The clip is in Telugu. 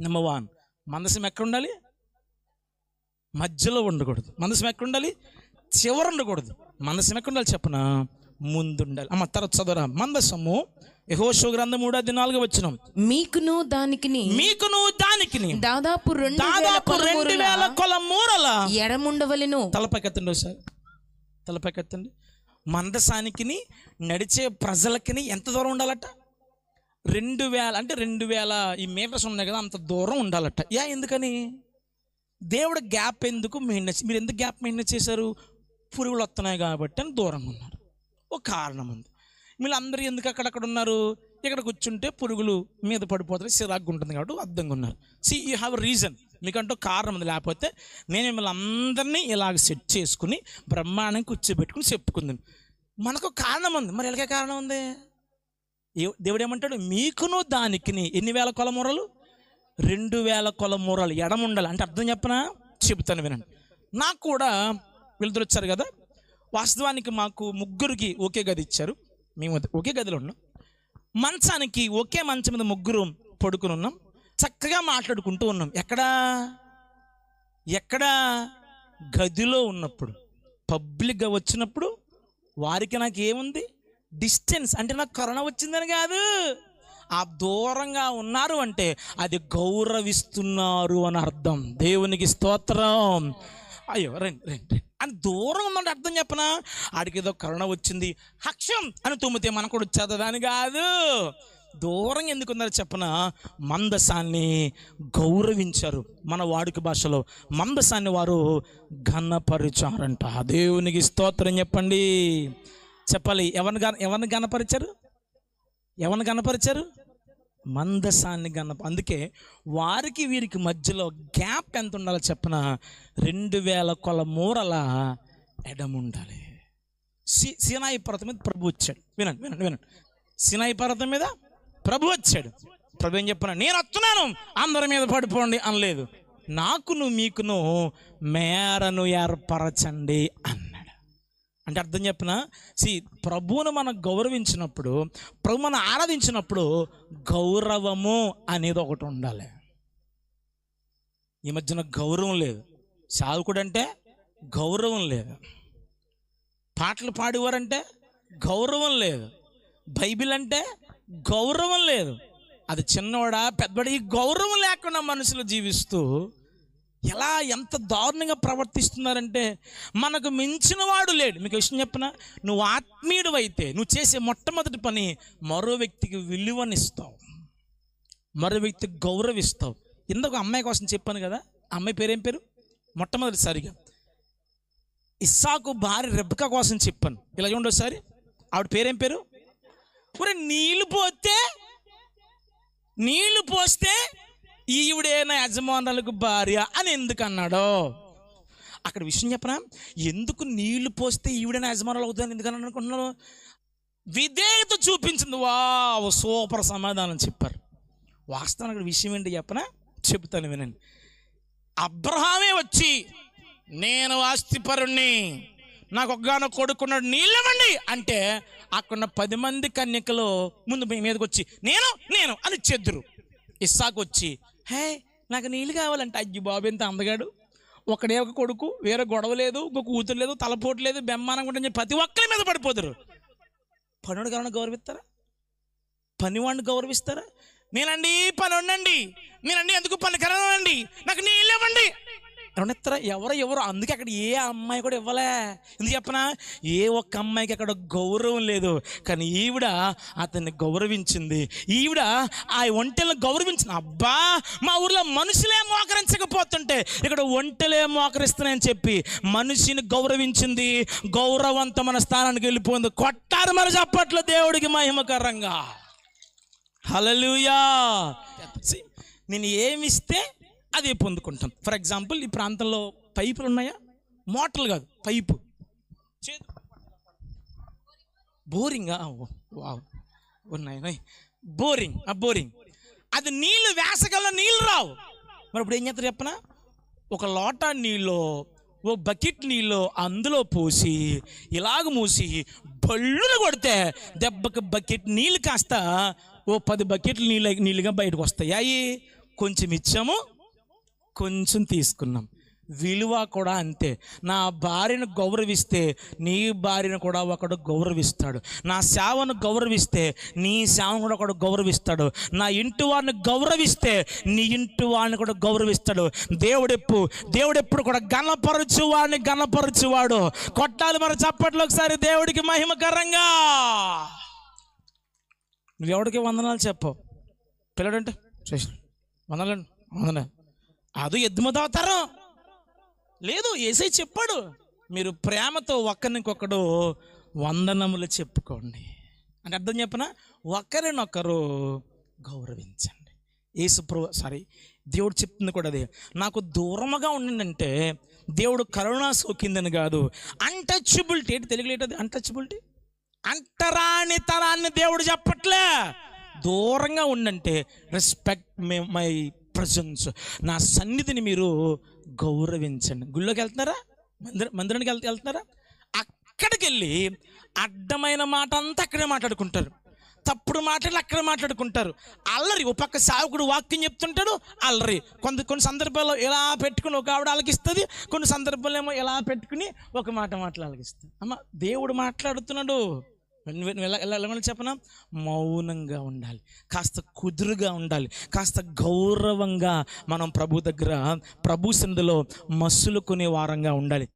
నెంబర్ వన్ మందసం ఎక్కడ ఉండాలి మధ్యలో ఉండకూడదు. మందసం ఎక్కడ ఉండాలి చివర ఉండకూడదు. మందసం ఎక్కడ ఉండాలి చెప్పనా? ముందు ఉండాలి అమ్మ తర్వాత చదవరా? మందసము యెహోషువ గ్రంథం మూడో నాలుగు వచ్చిన మీకును దానికిని మీకును దానికి దాదాపు రెండు దాదాపు రెండు వేల కొల మూరల ఎడముండవలెను. తలపైకెత్తండి ఒకసారి. తలపైకెత్తండి. మందసానికిని నడిచే ప్రజలకిని ఎంత దూరం ఉండాలట? రెండు వేల అంటే రెండు వేల ఈ మీటర్స్ ఉన్నాయి కదా అంత దూరం ఉండాలట. యా ఎందుకని? దేవుడు గ్యాప్ ఎందుకు మెయింటెన్స్ మీరు ఎందుకు గ్యాప్ మెయింటెన్స్ చేశారు? పురుగులు వస్తున్నాయి కాబట్టి అని దూరంగా ఉన్నారు. ఒక కారణం ఉంది. మీరు అందరూ ఎందుకు అక్కడక్కడ ఉన్నారు? ఇక్కడ కూర్చుంటే పురుగులు మీద పడిపోతాయి సిరాగ్గా ఉంటుంది కాబట్టి అర్థంగా ఉన్నారు. సి యూ హ్యావ్ రీజన్ మీకంటూ కారణం ఉంది. లేకపోతే నేను మిమ్మల్ని అందరినీ ఇలాగ సెట్ చేసుకుని బ్రహ్మాండం కూర్చోబెట్టుకుని చెప్పుకుందాం. మనకు కారణం ఉంది. మరి ఇలాగే కారణం ఉంది? దేవుడు ఏమంటాడు మీకును దానికిని ఎన్ని వేల కొలమూరలు రెండు వేల కొలమూరలు ఎడముండాలి అంటే అర్థం చెప్పనా? చెబుతాను వినండి. నాకు కూడా వీళ్ళిద్దరు వచ్చారు కదా? వాస్తవానికి మాకు ముగ్గురికి ఒకే గది ఇచ్చారు. మేము ఒకే గదిలో ఉన్నాం. మంచానికి ఒకే మంచం మీద ముగ్గురు పడుకుని ఉన్నాం. చక్కగా మాట్లాడుకుంటూ ఉన్నాం. ఎక్కడా? ఎక్కడా? గదిలో ఉన్నప్పుడు. పబ్లిక్గా వచ్చినప్పుడు వారికి నాకు ఏముంది? డిస్టెన్స్ అంటే నాకు కరోనా వచ్చిందని కాదు. ఆ దూరంగా ఉన్నారు అంటే అది గౌరవిస్తున్నారు అని అర్థం. దేవునికి స్తోత్రం. అయ్యో రండి రండి రండి. అని దూరం ఉందంటే అర్థం చెప్పనా? ఆడికి ఏదో కరోనా వచ్చింది. హక్షం అని తుమ్మితే మనకు కూడా వచ్చేది అని కాదు. దూరంగా ఎందుకున్నారు చెప్పన? మందసాన్ని గౌరవించారు మన వాడుక భాషలో. మందసాన్ని వారు ఘనపరిచారంట. దేవునికి స్తోత్రం చెప్పండి. చెప్పాలి. ఎవరిని గన ఎవరిని గనపరిచారు ఎవరిని గనపరిచారు మందసాన్ని గనప అందుకే వారికి వీరికి మధ్యలో గ్యాప్ ఎంత ఉండాలో చెప్పిన రెండు వేల కొల మూరల ఎడముండాలి సి సినాయి పర్వతం మీద ప్రభు వచ్చాడు. వినండి వినండి వినండి. సినాయి పర్వతం మీద ప్రభు వచ్చాడు. ప్రభు ఏం చెప్పిన నేను వస్తున్నాను. అందరి మీద పడిపోండి అనలేదు. నాకును మీకును మేరను ఏర్పరచండి అని అంటే అర్థం చెప్పిన? సి ప్రభువును మనం గౌరవించినప్పుడు ప్రభు మనం ఆరాధించినప్పుడు గౌరవము అనేది ఒకటి ఉండాలి. ఈ మధ్యన గౌరవం లేదు. సాధకుడు అంటే గౌరవం లేదు. పాటలు పాడేవారంటే గౌరవం లేదు. బైబిల్ అంటే గౌరవం లేదు. అది చిన్నవాడా పెద్దవాడ ఈ గౌరవం లేకుండా మనుషులు జీవిస్తూ ఎలా ఎంత దారుణంగా ప్రవర్తిస్తున్నారంటే మనకు మించిన వాడు లేడు. మీకు విషయం చెప్పిన? నువ్వు ఆత్మీయుడు అయితే నువ్వు చేసే మొట్టమొదటి పని మరో వ్యక్తికి విలువనిస్తావు. మరో వ్యక్తికి గౌరవిస్తావు. ఇందాక అమ్మాయి కోసం చెప్పాను కదా అమ్మాయి పేరేం పేరు? మొట్టమొదటిసారిగా. ఇస్సాకు భార్య రెబ్బక కోసం చెప్పాను. ఇలా చూడండి ఒకసారి. ఆవిడ పేరేం పేరు? ఒరే నీళ్ళు పోతే నీళ్ళు పోస్తే ఈవిడే నా యజమానులకు భార్య అని ఎందుకు అన్నాడో అక్కడ విషయం చెప్పనా? ఎందుకు నీళ్ళు పోస్తే ఈవిడే నా యజమానులు అవుతుందని ఎందుకని అనుకుంటున్నారు విధేయత చూపించింది. వా సూపర్ సమాధానం చెప్పారు. వాస్తవానికి అక్కడ విషయం ఏంటి చెప్పనా? చెబుతాను వినండి. అబ్రహామే వచ్చి నేను ఆస్తిపరుణ్ణి. నాకు ఒక్కగానో కొడుకున్నాడు నీళ్ళవండి అంటే అక్కడ పది మంది కన్యకలు ముందు మీదకి వచ్చి నేను నేను అని చెద్దురు. ఇస్సాకు వచ్చి హే నాకు నీళ్ళు కావాలంటే. అయ్యి బాబు ఎంత అందగాడు. ఒకడే ఒక కొడుకు వేరే గొడవ లేదు ఇంకో కూతురు లేదు తలపోటు లేదు బెమ్మానం కూడా చెప్పి ప్రతి ఒక్కరి మీద పడిపోతారు పనుడు కావాలని గౌరవిస్తారా? పనివాడిని గౌరవిస్తారా? నేనండి పని ఉండండి. నేనండి ఎందుకు పని కరనండి నాకు నీళ్ళు ఇవ్వండి. ఎవరిస్తారా ఎవరు ఎవరు? అందుకే అక్కడ ఏ అమ్మాయి కూడా ఇవ్వలే. ఎందుకు చెప్పనా? ఏ ఒక్క అమ్మాయికి అక్కడ గౌరవం లేదు. కానీ ఈవిడ అతన్ని గౌరవించింది. ఈవిడ ఆ ఒంటెలను గౌరవించింది. అబ్బా మా ఊర్లో మనుషులే మోకరించకపోతుంటే ఇక్కడ ఒంటెలే మోకరిస్తున్నాయని చెప్పి మనిషిని గౌరవించింది. గౌరవంతమైన స్థానానికి వెళ్ళిపోయింది. కొట్టారు మరి చప్పట్లో దేవుడికి మహిమకరంగా. హలలుయా నేను ఏమిస్తే అదే పొందుకుంటాం. ఫర్ ఎగ్జాంపుల్ ఈ ప్రాంతంలో పైపులు ఉన్నాయా? మోటార్లు కాదు పైపు. చేతు బోరింగ్? ఉన్నాయి బోరింగ్ ఆ బోరింగ్ అది నీళ్ళు వేసగల నీళ్ళు రావు. మరి ఇప్పుడు ఏం చేస్తారు చెప్పనా? ఒక లోటా నీళ్ళు ఓ బకెట్ నీళ్ళు అందులో పోసి ఇలాగ మూసి బళ్ళులు కొడితే దెబ్బకి బకెట్ నీళ్ళు కాస్త ఓ పది బకెట్లు నీళ్ళు నీళ్ళుగా బయటకు వస్తాయి అవి కొంచెం ఇచ్చాము కొంచెం తీసుకున్నాం. విలువ కూడా అంతే. నా భార్యను గౌరవిస్తే నీ భార్యను కూడా ఒకడు గౌరవిస్తాడు. నా సేవను గౌరవిస్తే నీ సేవను కూడా ఒకడు గౌరవిస్తాడు. నా ఇంటి వారిని గౌరవిస్తే నీ ఇంటి వారిని కూడా గౌరవిస్తాడు. దేవుడెప్పు దేవుడెప్పుడు కూడా గణపరచు వాడిని గణపరచువాడు. కొట్టాలి మరి చప్పట్లు ఒకసారి దేవుడికి మహిమకరంగా. నువ్వెవడికి వందనాలు చెప్పు. పిల్లడంటే? చేసిన వందనాలు. వందనే అది ఎద్దుమతి అవతారం లేదు ఏసై చెప్పాడు మీరు ప్రేమతో ఒకరినికొకడు వందనములు చెప్పుకోండి. అంటే అర్థం చెప్పిన? ఒకరినొకరు గౌరవించండి. యేసు ప్రభు సారీ దేవుడు చెప్తుంది కూడా అదే. నాకు దూరముగా ఉండిందంటే దేవుడు కరుణా సోకిందని కాదు. అన్టచబిలిటీ ఏంటి తెలుగులో ఏంటది? అన్టచబిలిటీ అంటరాని తరాన్ని దేవుడు చెప్పట్లే. దూరంగా ఉండంటే రెస్పెక్ట్ మై ప్రజెన్స్ నా సన్నిధిని మీరు గౌరవించండి. గుళ్ళోకి వెళ్తున్నారా? మందిర మందిరానికి వెళ్తే వెళ్తున్నారా? అక్కడికి వెళ్ళి అడ్డమైన మాట అంతా అక్కడే మాట్లాడుకుంటారు. తప్పుడు మాటలు అక్కడ మాట్లాడుకుంటారు. అల్లరి ఒక పక్క సావుకుడు వాక్యం చెప్తుంటాడు అల్లరి. కొంత కొన్ని సందర్భాల్లో ఎలా పెట్టుకుని ఒక ఆవిడ ఆలకిస్తుంది కొన్ని సందర్భాల్లో ఏమో ఎలా పెట్టుకుని ఒక మాట మాటలు ఆలకిస్తుంది. అమ్మ దేవుడు మాట్లాడుతున్నాడు. ఎలా ఎలా చెప్పనా? మౌనంగా ఉండాలి. కాస్త కుదురుగా ఉండాలి. కాస్త గౌరవంగా మనం ప్రభు దగ్గర ప్రభు సందులో మస్సులు కొనే వారంగా ఉండాలి.